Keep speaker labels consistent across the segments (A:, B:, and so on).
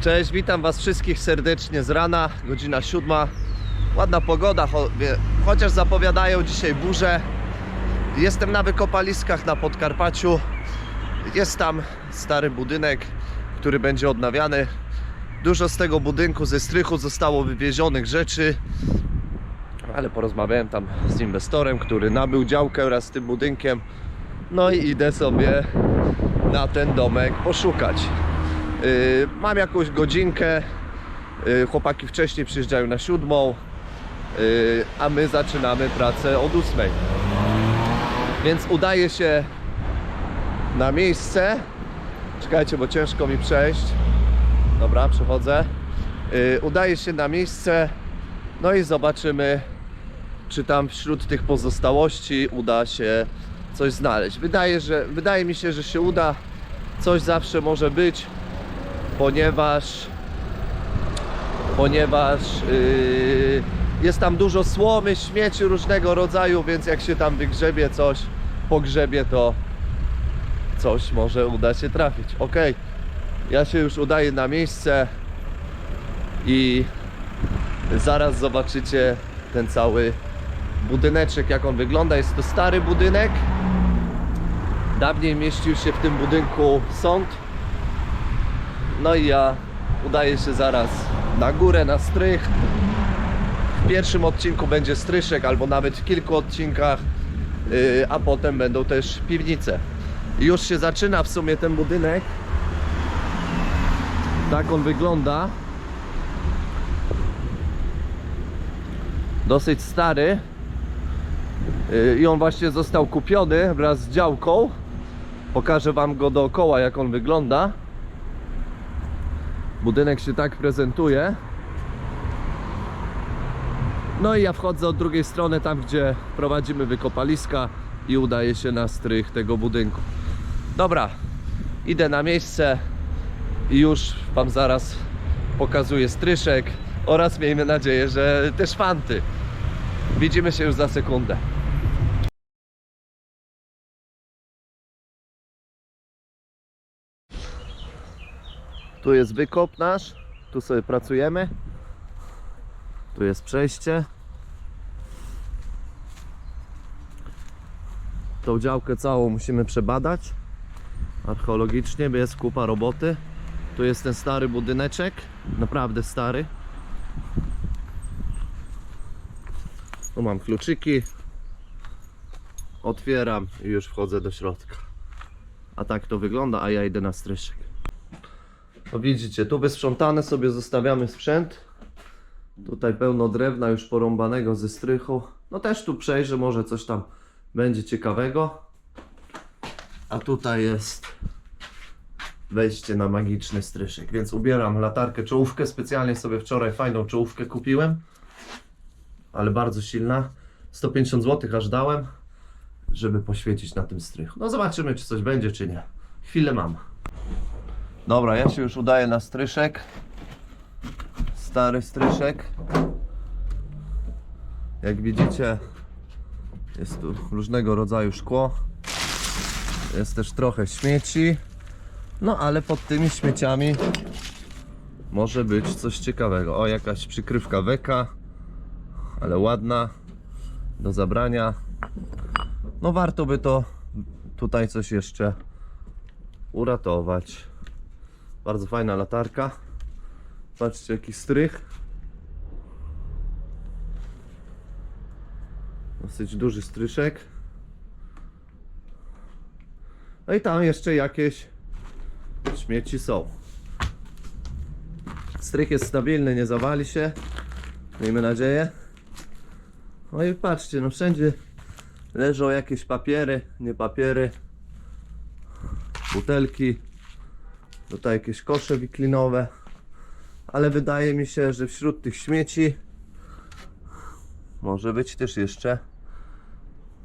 A: Cześć, witam Was wszystkich serdecznie z rana, godzina siódma. Ładna pogoda, cho chociaż zapowiadają dzisiaj burze. Jestem na wykopaliskach na Podkarpaciu. Jest tam stary budynek, który będzie odnawiany. Dużo z tego budynku, ze strychu zostało wywiezionych rzeczy. Ale porozmawiałem tam z inwestorem, który nabył działkę wraz z tym budynkiem. No i idę sobie na ten domek poszukać. Yy, mam jakąś godzinkę. Yy, chłopaki wcześniej przyjeżdżają na siódmą, yy, a my zaczynamy pracę od ósmej. Więc udaje się na miejsce. Czekajcie, bo ciężko mi przejść. Dobra, przechodzę. Udaje się na miejsce. No i zobaczymy, czy tam wśród tych pozostałości uda się coś znaleźć. Wydaje, że, wydaje mi się, że się uda. Coś zawsze może być, ponieważ ponieważ yy, jest tam dużo słomy, śmieci różnego rodzaju, więc jak się tam wygrzebie coś, pogrzebie, to coś może uda się trafić. Ok, ja się już udaję na miejsce i zaraz zobaczycie ten cały budyneczek, jak on wygląda. Jest to stary budynek. Dawniej mieścił się w tym budynku sąd. No i ja udaję się zaraz na górę, na strych. W pierwszym odcinku będzie stryszek, albo nawet w kilku odcinkach, yy, a potem będą też piwnice. Już się zaczyna w sumie ten budynek. Tak on wygląda. Dosyć stary. Yy, I on właśnie został kupiony wraz z działką. Pokażę Wam go dookoła, jak on wygląda. Budynek się tak prezentuje. No i ja wchodzę od drugiej strony, tam gdzie prowadzimy wykopaliska i udaję się na strych tego budynku. Dobra, idę na miejsce i już Wam zaraz pokazuję stryszek oraz miejmy nadzieję, że też fanty. Widzimy się już za sekundę. Tu jest wykop nasz, tu sobie pracujemy. Tu jest przejście. Tą działkę całą musimy przebadać archeologicznie, jest kupa roboty. Tu jest ten stary budyneczek, naprawdę stary. Tu mam kluczyki. Otwieram i już wchodzę do środka. A tak to wygląda, a ja idę na stryszek. No widzicie, tu wysprzątane sobie zostawiamy sprzęt. Tutaj pełno drewna już porąbanego ze strychu. No też tu przejrzę, może coś tam będzie ciekawego. A tutaj jest wejście na magiczny stryszek, więc ubieram latarkę, czołówkę. Specjalnie sobie wczoraj fajną czołówkę kupiłem, ale bardzo silna. 150 zł aż dałem, żeby poświecić na tym strychu. No zobaczymy, czy coś będzie, czy nie. Chwilę mam. Dobra, ja się już udaję na stryszek. Stary stryszek. Jak widzicie, jest tu różnego rodzaju szkło. Jest też trochę śmieci. No ale pod tymi śmieciami może być coś ciekawego. O, jakaś przykrywka weka, ale ładna, do zabrania. No warto by to tutaj coś jeszcze uratować. Bardzo fajna latarka. Patrzcie jaki strych. Dosyć duży stryszek. No i tam jeszcze jakieś śmieci są. Strych jest stabilny, nie zawali się. Miejmy nadzieję. No i patrzcie, no wszędzie leżą jakieś papiery, nie papiery. Butelki. Tutaj jakieś kosze wiklinowe. Ale wydaje mi się, że wśród tych śmieci może być też jeszcze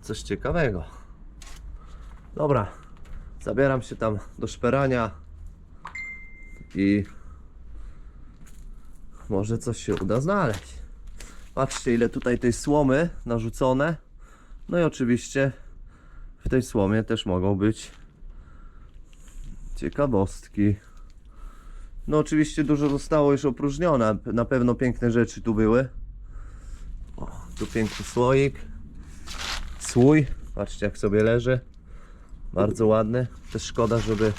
A: coś ciekawego. Dobra, zabieram się tam do szperania i może coś się uda znaleźć. Patrzcie, ile tutaj tej słomy narzucone. No i oczywiście w tej słomie też mogą być ciekawostki. No oczywiście dużo zostało już opróżnione, na pewno piękne rzeczy tu były. O, tu piękny słoik. Słój, patrzcie jak sobie leży. Bardzo ładny. Też szkoda, żeby,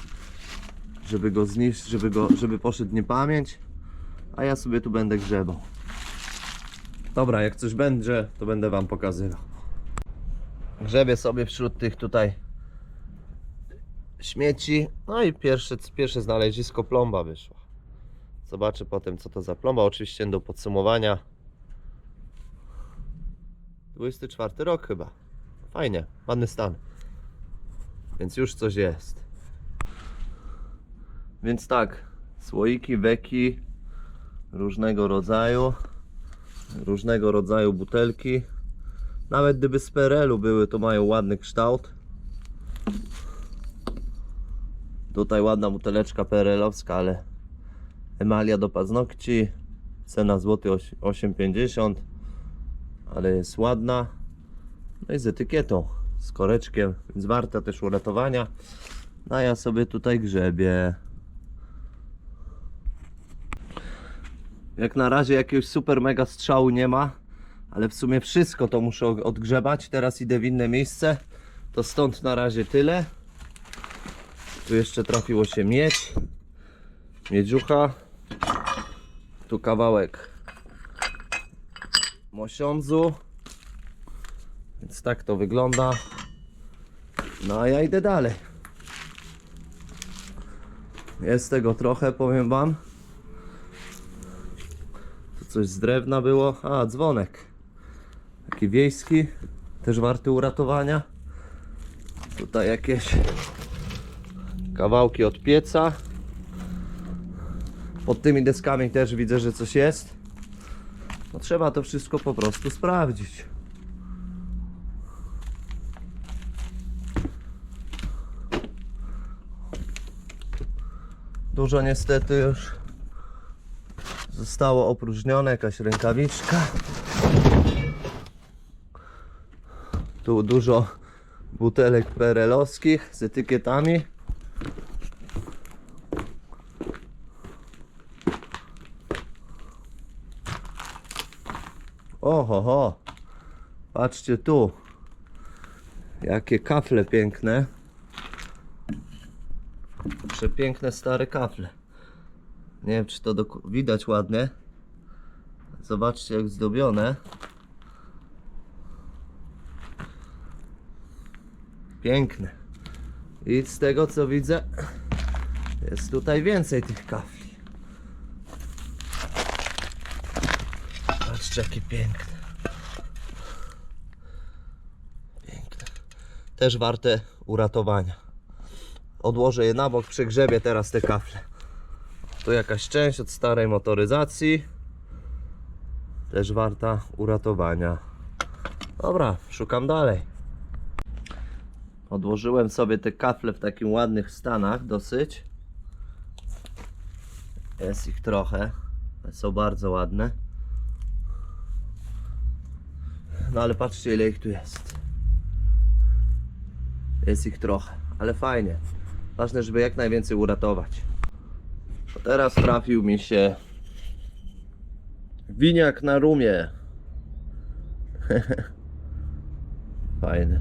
A: żeby go zniszczyć, żeby, żeby poszedł niepamięć. A ja sobie tu będę grzebał. Dobra, jak coś będzie, to będę wam pokazywał. Grzebię sobie wśród tych tutaj śmieci. No i pierwsze, pierwsze znalezisko plomba wyszła. Zobaczę potem co to za plomba. Oczywiście do podsumowania. 24 rok chyba. Fajnie, ładny stan. Więc już coś jest. Więc tak, słoiki, beki różnego rodzaju. Różnego rodzaju butelki. Nawet gdyby z PRL-u były, to mają ładny kształt. Tutaj ładna buteleczka PRL-owska, ale emalia do paznokci. Cena złoty oś- 8,50 ale jest ładna. No i z etykietą, z koreczkiem, więc warta też uratowania. No ja sobie tutaj grzebię. Jak na razie jakiegoś super mega strzału nie ma, ale w sumie wszystko to muszę odgrzebać. Teraz idę w inne miejsce. To stąd na razie tyle. Tu jeszcze trafiło się miedź. Miedziucha. Tu kawałek mosiądzu. Więc tak to wygląda. No a ja idę dalej. Jest tego trochę, powiem wam. Tu coś z drewna było. A, dzwonek. Taki wiejski. Też warty uratowania. Tutaj jakieś kawałki od pieca. Pod tymi deskami też widzę, że coś jest. No trzeba to wszystko po prostu sprawdzić. Dużo niestety już zostało opróżnione, jakaś rękawiczka. Tu dużo butelek perelowskich z etykietami. Oho, ho. Patrzcie tu. Jakie kafle piękne. Przepiękne stare kafle. Nie wiem, czy to dok- widać ładnie. Zobaczcie, jak zdobione. Piękne. I z tego co widzę, jest tutaj więcej tych kafli. Patrzcie, jakie piękne. Piękne. Też warte uratowania. Odłożę je na bok, przegrzebię teraz te kafle. Tu jakaś część od starej motoryzacji. Też warta uratowania. Dobra, szukam dalej. Odłożyłem sobie te kafle w takim ładnych stanach dosyć. Jest ich trochę. Są bardzo ładne. No ale patrzcie ile ich tu jest. Jest ich trochę, ale fajnie. Ważne, żeby jak najwięcej uratować. To teraz trafił mi się winiak na rumie. Fajny.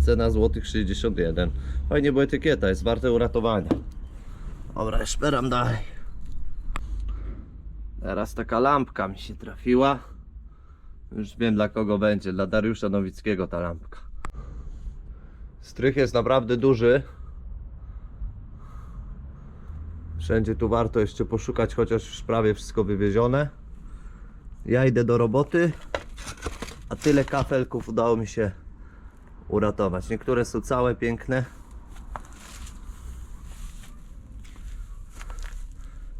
A: Cena złotych 61. Fajnie, bo etykieta jest warte uratowania. Dobra, szperam dalej. Teraz taka lampka mi się trafiła. Już wiem dla kogo będzie. Dla Dariusza Nowickiego ta lampka. Strych jest naprawdę duży. Wszędzie tu warto jeszcze poszukać, chociaż już prawie wszystko wywiezione. Ja idę do roboty, a tyle kafelków udało mi się uratować. Niektóre są całe, piękne.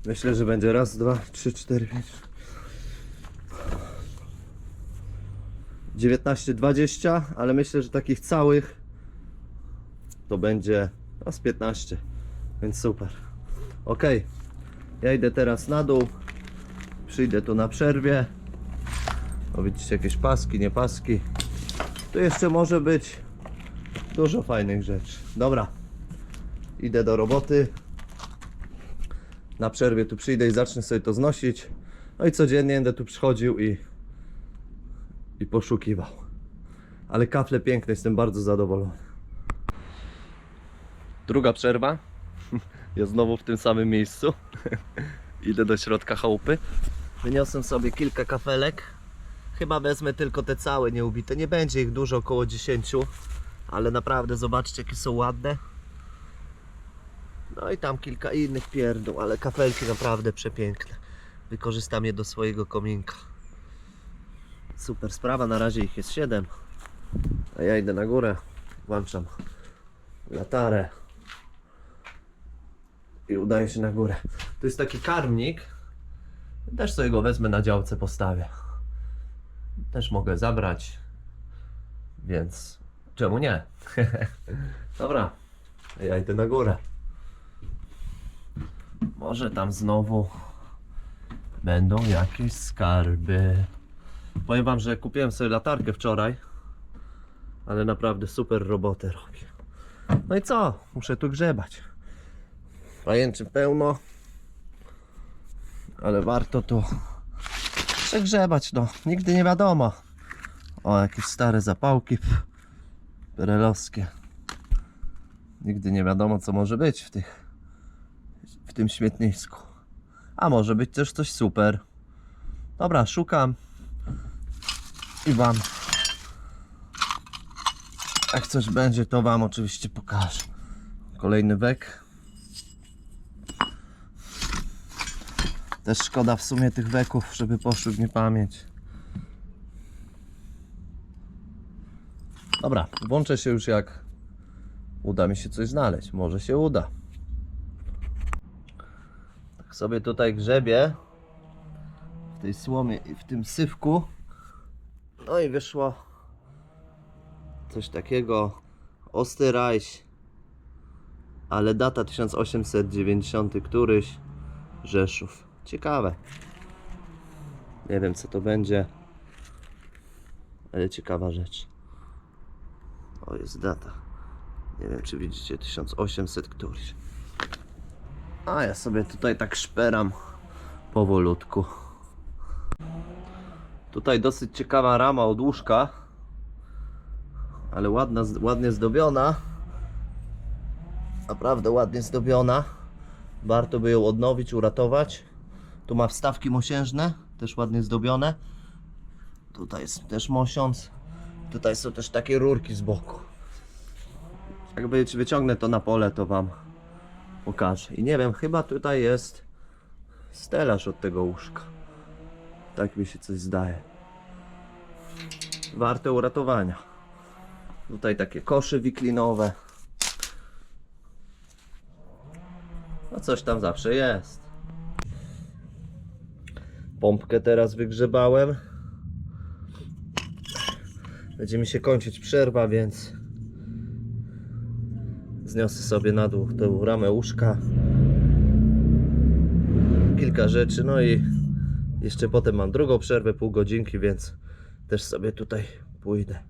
A: Myślę, że będzie raz, dwa, trzy, cztery, pięć. 19, 20, ale myślę, że takich całych to będzie z 15, więc super. Ok, ja idę teraz na dół, przyjdę tu na przerwie. O, widzicie jakieś paski, nie paski. Tu jeszcze może być dużo fajnych rzeczy. Dobra, idę do roboty. na przerwie tu przyjdę i zacznę sobie to znosić. No i codziennie będę tu przychodził i, i poszukiwał. Ale kafle piękne, jestem bardzo zadowolony. Druga przerwa. Jest znowu w tym samym miejscu. Idę do środka chałupy. Wyniosłem sobie kilka kafelek. Chyba wezmę tylko te całe nieubite. Nie będzie ich dużo, około 10. Ale naprawdę zobaczcie jakie są ładne. No i tam kilka innych pierdół, ale kafelki naprawdę przepiękne. Wykorzystam je do swojego kominka. Super sprawa, na razie ich jest 7. A ja idę na górę, włączam latarę i udaję się na górę. To jest taki karmnik. Też sobie go wezmę na działce, postawię. Też mogę zabrać, więc czemu nie? Dobra, ja idę na górę. Może tam znowu będą jakieś skarby. Powiem wam, że kupiłem sobie latarkę wczoraj, ale naprawdę super robotę robi. No i co? Muszę tu grzebać. Pajęczy pełno, ale warto tu przegrzebać, no. Nigdy nie wiadomo. O, jakieś stare zapałki perelowskie. Nigdy nie wiadomo, co może być w tych w tym śmietnisku. A może być też coś super. Dobra, szukam i wam jak coś będzie, to wam oczywiście pokażę. Kolejny wek. Też szkoda w sumie tych weków, żeby poszły w niepamięć. Dobra, włączę się już jak uda mi się coś znaleźć. Może się uda. Tak sobie tutaj grzebię w tej słomie i w tym sywku. No i wyszło coś takiego. Osterreich, ale data 1890 któryś Rzeszów. Ciekawe. Nie wiem co to będzie, ale ciekawa rzecz. O, jest data. Nie wiem czy widzicie 1800 któryś. A ja sobie tutaj tak szperam powolutku. Tutaj dosyć ciekawa rama od łóżka, ale ładna, ładnie zdobiona. Naprawdę ładnie zdobiona. Warto by ją odnowić, uratować. Tu ma wstawki mosiężne, też ładnie zdobione. Tutaj jest też mosiąc. Tutaj są też takie rurki z boku. Jakby wyciągnę to na pole, to Wam pokażę. I nie wiem, chyba tutaj jest stelaż od tego łóżka. Tak mi się coś zdaje. Warte uratowania. Tutaj takie kosze wiklinowe. No coś tam zawsze jest. Pompkę teraz wygrzebałem. Będzie mi się kończyć przerwa, więc zniosę sobie na dół tę ramę łóżka. Kilka rzeczy, no i jeszcze potem mam drugą przerwę, pół godzinki, więc też sobie tutaj pójdę.